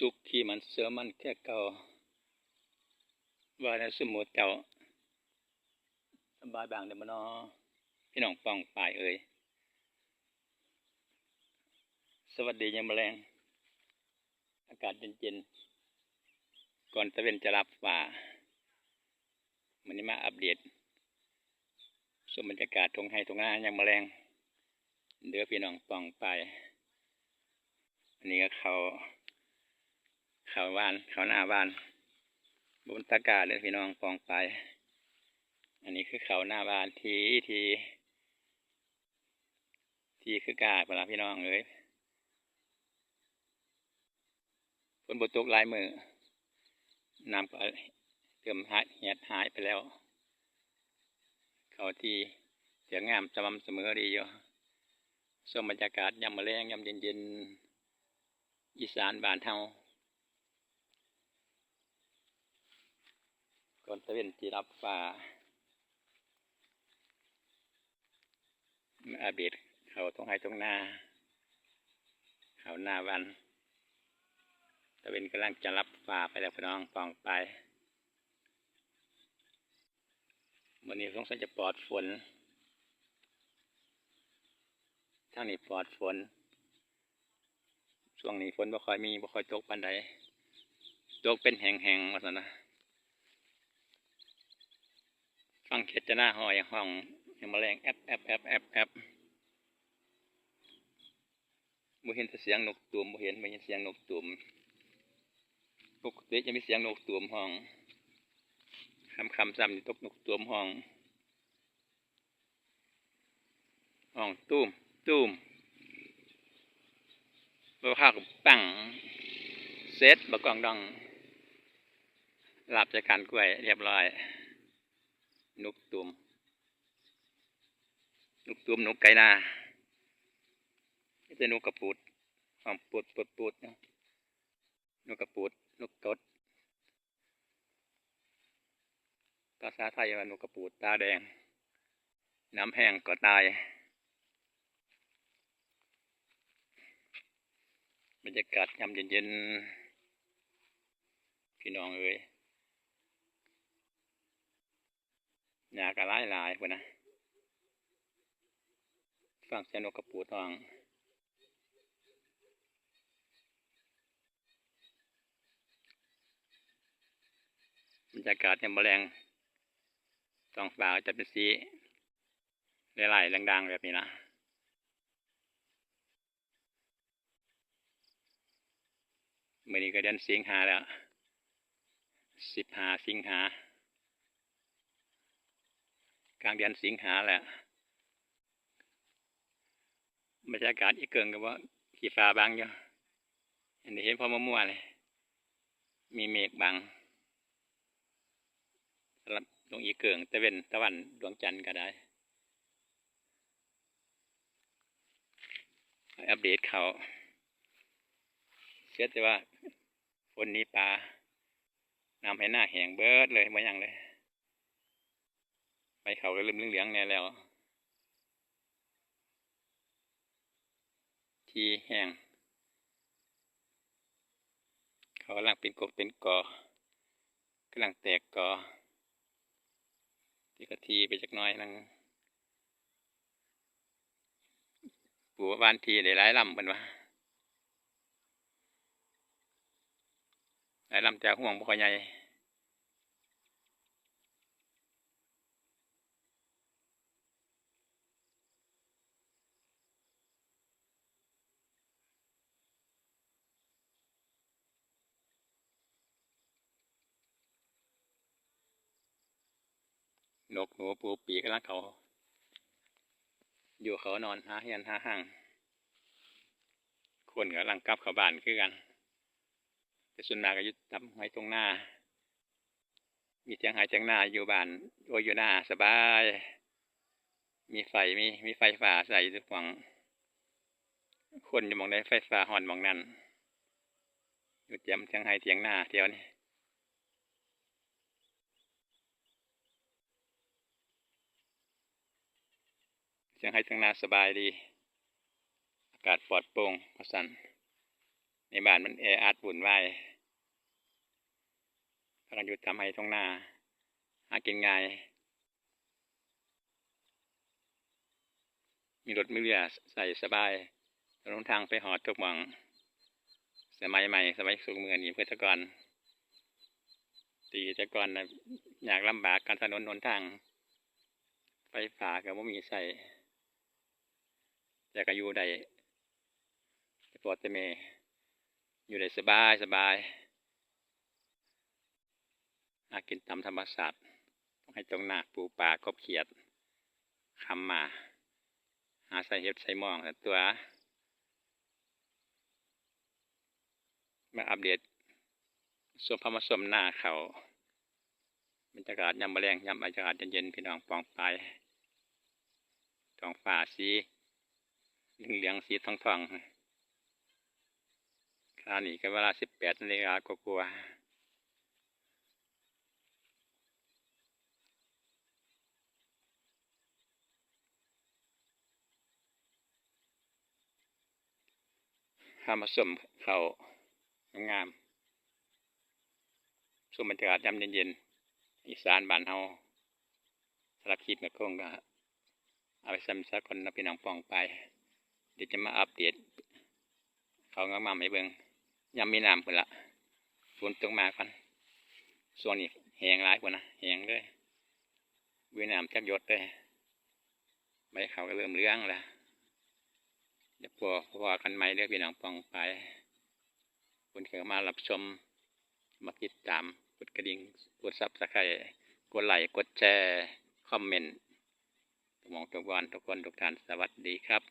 สุขที่มันเสือมันแค่เก่าว่าในสมุทรเจ้าสบายบางเดอมานอพี่น้องป้องปลายเอ่ยสวัสดียามแมลงอากาศเย็นๆ ก่อนตะเวนจะรับฝ่ามันนี้มาอัปเดตสมบรรยากาศทงไห้ทงหน้ายามแมลงเดือพี่น้องป้องไปอันนี้ก็เขา เขาบ้านเขาหน้าบ้านบนตะกร้าเลยพี่น้องปองไป อันนี้คือเขาหน้าบ้านทีทีทีคือกาเวลาพี่น้องเอ้ยฝนบตกหลายมือน้ำก็เติมหายเหียดหายไปแล้ว เขาที่เสียงงามสม่ำเสมอดีอยู่ชมบรรยากาศยามมะแรงยามเย็นๆอีสานบ้านเฮา ก่อนตะเวนจีรับฟ้าอาเบดเขาตรงไห้ตรงหน้า เขาหน้าวันตะเวนกำลังจะรับฟ้าไปแล้วพี่น้องปองไปวันนี้สงสัยจะปลอดฝนทางนี้ปลอดฝน ช่วงนี้ฝนบ่ค่อยมีบ่ค่อยตกปานใดตกเป็นแห่งๆว่าซั่นนะ ฟังเขตจะหน้าหอยห้องยังมาแรงแอบแอบแอบแอบแอบบ่เห็นเสียงนกตูมบ่เห็นบ่เห็นเสียงนกตูมปกติจะมีเสียงนกตูมห้องคำคำซ้ำนี่ตกนกตูมห้องห้องตูมตูมบข้าวกับปังเซตบะกองดองหลับจากการกล้วยเรียบร้อย นกตุมนกตุมนกไก่นาไม่ใช่นกกระปูดหอมปูดปูดปูดนะนกกระปูดนกตดภาษาไทยว่านกกระปูดตาแดง น้ำแห้งก็ตายบรรยากาศยามเย็นๆพี่น้องเอ้ยห ยากระไล่ลายพวกนะฟังเสียงนกกระปูทองบรรยากาศยามแมลงสองฟ้าจะเป็นสีไล่ๆดังๆ แบบนี้นะมื่อนี้ก็เดือนสิงหาแล้วสิบหาสิงหา กลางเดือนสิงหาแหล้วบรรยากาศอีกเกิงกับว่าขี่ฟ้าบางอยู่อันนี้เห็นพอมะม่วๆเลย มีเมฆบางสำหรับดวงอีเกิงตะเวนตะวันดวงจันทร์ก็ได้ อัปเดตเขาเชื่อแต่ว่าฝนนี้ปลาน้ำให้หน้าแห้งเบิดเลยมาอย่างเลย เขาก็ลืมเหลืองๆเนี่ยแล้ว ที่แห้งเขากำลังเป็นกบเป็นกอกำลังแตกกอที่กะทีไปจักน้อยนั่งปูบ้านทีได้หลายลำเป็นวะไอ้ลำจากห่วงบ่ค่อใหญ่ นกหนูปูปีกำลังเขา อยู่เขานอนหาเฮียนหาห่างคนกำลังกับเขาบ้านคือกัน แต่ส่วนมากก็ยู่ทำไว้ตรงหน้า มีเสียงหายเสียงหน้าอยู่บ้านโออยู่หน้าสบาย มีไฟมีมีไฟฟ้าใส่ทุกฝั่งคนอยู่มองได้ไฟฟ้าห่อนมองนั้นอยู่เจียมเสียงหายเสียงหน้าเที่ยวนี้ เสียงหายเสียงหน้าสบายดี อากาศปลอดโปร่งพสันในบ้านมันแออัดวุ่นวายพากันอยู่ทำให้ตรงหน้าหากินง่ายมีรถมีเรือใส่สบายถนนทางไปหอดทุกหมองสมัยใหม่ สมัยสูงเมืองนี้เพื่อตะกอนตีต่ก่อนนะอยากลำบากการถนนหนทางไฟฟ้าก็บ่ามีใส่ แต่ก็อยู่ได้แต่พอแต่เมอยู่ได้สบายสบายหากินตามธรรมศาสตร์ต้องให้ตรงหน้าปูปลากบเขียดคำมา หาใส่เห็ดใส่หมองแต่ตัว มาอัปเดตส่วนพมาสมหน้าเขาบรรยากาศยามแมลงยามอากาศเย็นๆพี่น้องปองไปท้องฟ้าสี เหลืองสีทองทองๆคราวนี้ก็เวลาสิบแปดนาฬิกากลัวาๆข้ามาสมเขางามๆสมบรรยากาศยามเย็นๆอีสานบ้านเฮาสลักคิดกับคงก็เอาไปซ้ำซักคนนะพี่น้องปองไป ดี๋ยวจะมาอัปเดตเขางามๆให้เบิงยามมีน้ำพุ่นละฝนตกมาก่อนส่วนนี้แหงหลายกว่านะแหงเลยเวียนามจักหยศเลยใบเขาก็เริ่มเลี้ยงล้วเดี๋ยวพอพอกันใหม่เด้อพี่น้องปองไปคนเข้ามารับชมมาติดตามกดกระดิ่งกดซับสไครต์กดไลค์กดแชร์ คอมเมนต์มองทุกวันทุกคนทุกท่านสวัสดีครับ